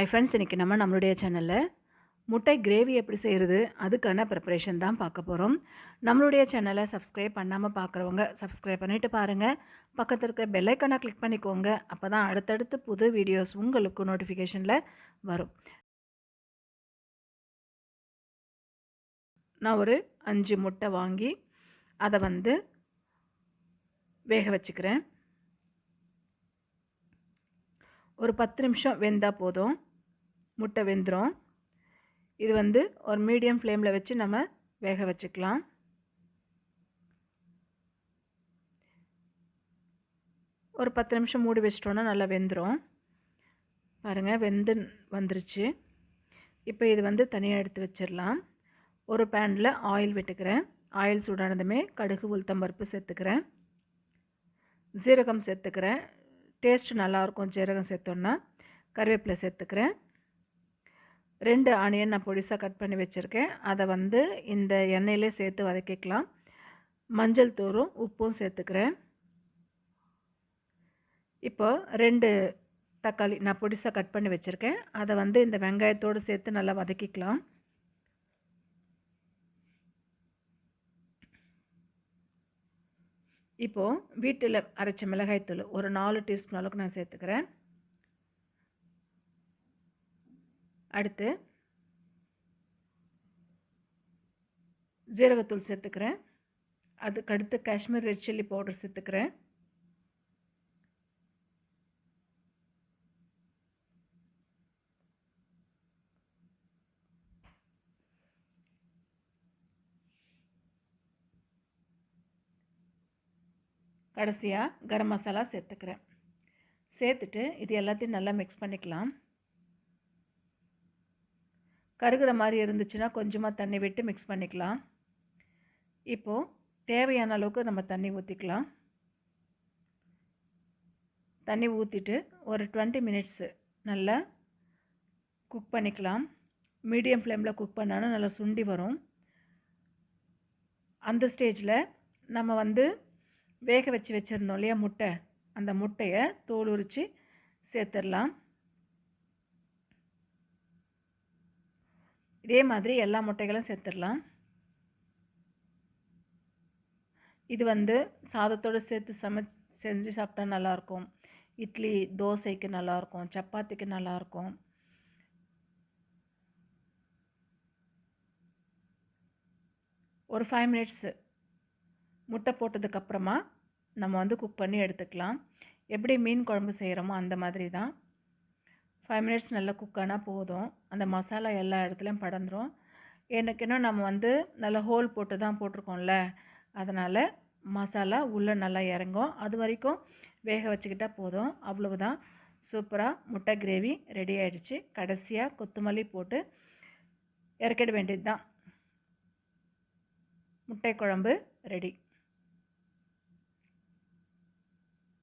ஐ friends இன்றைக்கி நம்ம நம்மளுடைய சேனலில் முட்டை கிரேவி எப்படி செய்கிறது அதுக்கான ப்ரிப்பரேஷன் தான் பார்க்க போகிறோம் நம்மளுடைய சேனலை சப்ஸ்கிரைப் பண்ணாமல் பார்க்குறவங்க சப்ஸ்கிரைப் பண்ணிவிட்டு பாருங்கள் பக்கத்தில் இருக்கிற பெல்லைக்கனை கிளிக் பண்ணிக்கோங்க. அப்போ தான் அடுத்தடுத்து புது வீடியோஸ் உங்களுக்கு நோட்டிஃபிகேஷனில் வரும். நான் ஒரு அஞ்சு முட்டை வாங்கி அதை வந்து வேக வச்சுக்கிறேன். ஒரு பத்து நிமிஷம் வெந்தால் போதும். முட்டை வெந்துடும் இது வந்து ஒரு மீடியம் ஃப்ளேமில் வச்சு நம்ம வேக வச்சுக்கலாம். ஒரு பத்து நிமிஷம் மூடி வச்சிட்டோன்னா நல்லா வெந்துடும் பாருங்கள் வெந்து வந்துருச்சு. இப்போ இது வந்து தனியாக எடுத்து வச்சிடலாம். ஒரு பேனில் ஆயில் விட்டுக்கிறேன். ஆயில் சூடானதுமே கடுகு உளுத்தம்பருப்பு சேர்த்துக்கிறேன். ஜீரகம் சேர்த்துக்கிறேன். டேஸ்ட் நல்லாயிருக்கும் ஜீரகம் சேர்த்தோன்னா கருவேப்பிலை சேர்த்துக்கிறேன். ரெண்டு ஆனியன் நான் பொடிசாக கட் பண்ணி வச்சுருக்கேன். அதை வந்து இந்த எண்ணெயிலே சேர்த்து வதக்கிக்கலாம். மஞ்சள் தூரும் உப்பும் சேர்த்துக்கிறேன். இப்போ ரெண்டு தக்காளி நான் பொடிசாக கட் பண்ணி வச்சுருக்கேன். அதை வந்து இந்த வெங்காயத்தோடு சேர்த்து நல்லா வதக்கிக்கலாம். இப்போது வீட்டில் அரைச்ச மிளகாய்த்தூள் ஒரு நாலு டீஸ்பூன் அளவுக்கு நான் சேர்த்துக்கிறேன். அடுத்து ஜீரகத்தூள் சேர்த்துக்கிறேன். அதுக்கு அடுத்து காஷ்மீர் ரெட் சில்லி பவுடர் சேர்த்துக்கிறேன். கடைசியாக கரம் மசாலா சேர்த்துக்கிறேன். சேர்த்துட்டு இது எல்லாத்தையும் நல்லா மிக்ஸ் பண்ணிக்கலாம். கருகிற மாதிரி இருந்துச்சுன்னா கொஞ்சமாக தண்ணி விட்டு மிக்ஸ் பண்ணிக்கலாம். இப்போது தேவையான அளவுக்கு நம்ம தண்ணி ஊற்றிக்கலாம் தண்ணி ஊற்றிட்டு ஒரு டுவெண்ட்டி மினிட்ஸு நல்லா குக் பண்ணிக்கலாம். மீடியம் ஃப்ளேமில் குக் பண்ணாலும் நல்லா சுண்டி வரும். அந்த ஸ்டேஜில் நம்ம வந்து வேக வச்சு வச்சுருந்தோம் இல்லையா முட்டை? அந்த முட்டையை தோல் உரித்து சேர்த்துடலாம். இதே மாதிரி எல்லா முட்டைகளும் சேர்த்துடலாம். இது வந்து சாதத்தோடு சேர்த்து சமை செஞ்சு சாப்பிட்டா நல்லாயிருக்கும். இட்லி தோசைக்கு நல்லாயிருக்கும். சப்பாத்திக்கு நல்லாயிருக்கும். ஒரு ஃபைவ் மினிட்ஸு முட்டை போட்டதுக்கப்புறமா நம்ம வந்து குக் பண்ணி எடுத்துக்கலாம். எப்படி மீன் குழம்பு செய்கிறோமோ அந்த மாதிரி தான். ஃபைவ் மினிட்ஸ் நல்லா குக் ஆனால் போதும். அந்த மசாலா எல்லா இடத்துலையும் படந்துடும் எனக்கு இன்னும் நம்ம வந்து நல்லா ஹோல் போட்டு தான் போட்டிருக்கோம்ல. அதனால் மசாலா உள்ளே நல்லா இறங்கும். அது வரைக்கும் வேக வச்சுக்கிட்டால் போதும். அவ்வளவுதான். சூப்பராக முட்டை கிரேவி ரெடி ஆகிடுச்சு கடைசியாக கொத்தமல்லி போட்டு இறக்கிட வேண்டியது தான் முட்டை குழம்பு ரெடி